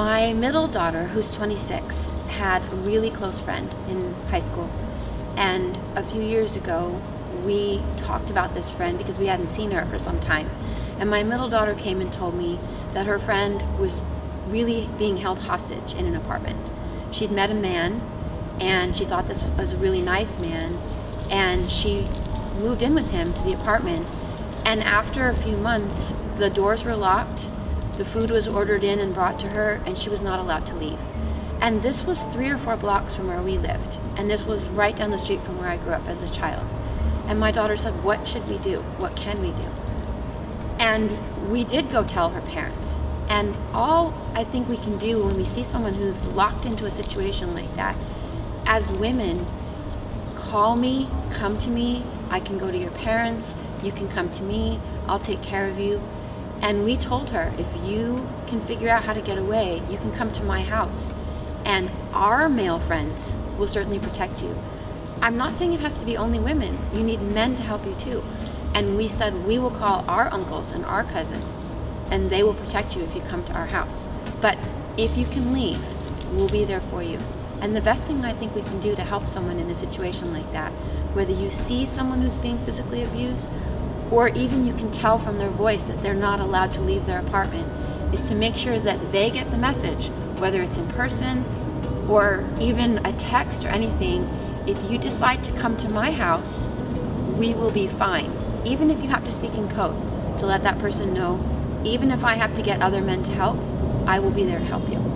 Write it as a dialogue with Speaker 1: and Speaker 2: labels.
Speaker 1: My middle daughter, who's 26, had a really close friend in high school. And a few years ago, we talked about this friend because we hadn't seen her for some time. And my middle daughter came and told me that her friend was really being held hostage in an apartment. She'd met a man and she thought this was a really nice man and she moved in with him to the apartment and after a few months the doors were locked the food was ordered in and brought to her and she was not allowed to leave and this was three or four blocks from where we lived and this was right down the street from where i grew up as a child and my daughter said what should we do what can we do and we did go tell her parents. And all I think we can do when we see someone who's locked into a situation like that, as women, call me, come to me. I can go to your parents. You can come to me. I'll take care of you. And we told her, if you can figure out how to get away, you can come to my house. And our male friends will certainly protect you. I'm not saying it has to be only women. You need men to help you too. And we said we will call our uncles and our cousins, and they will protect you if you come to our house. But if you can leave, we'll be there for you. And the best thing I think we can do to help someone in a situation like that, whether you see someone who's being physically abused, or even you can tell from their voice that they're not allowed to leave their apartment, is to make sure that they get the message, whether it's in person or even a text or anything. If you decide to come to my house, we will be fine. Even if you have to speak in code to let that person know, even if I have to get other men to help, I will be there to help you.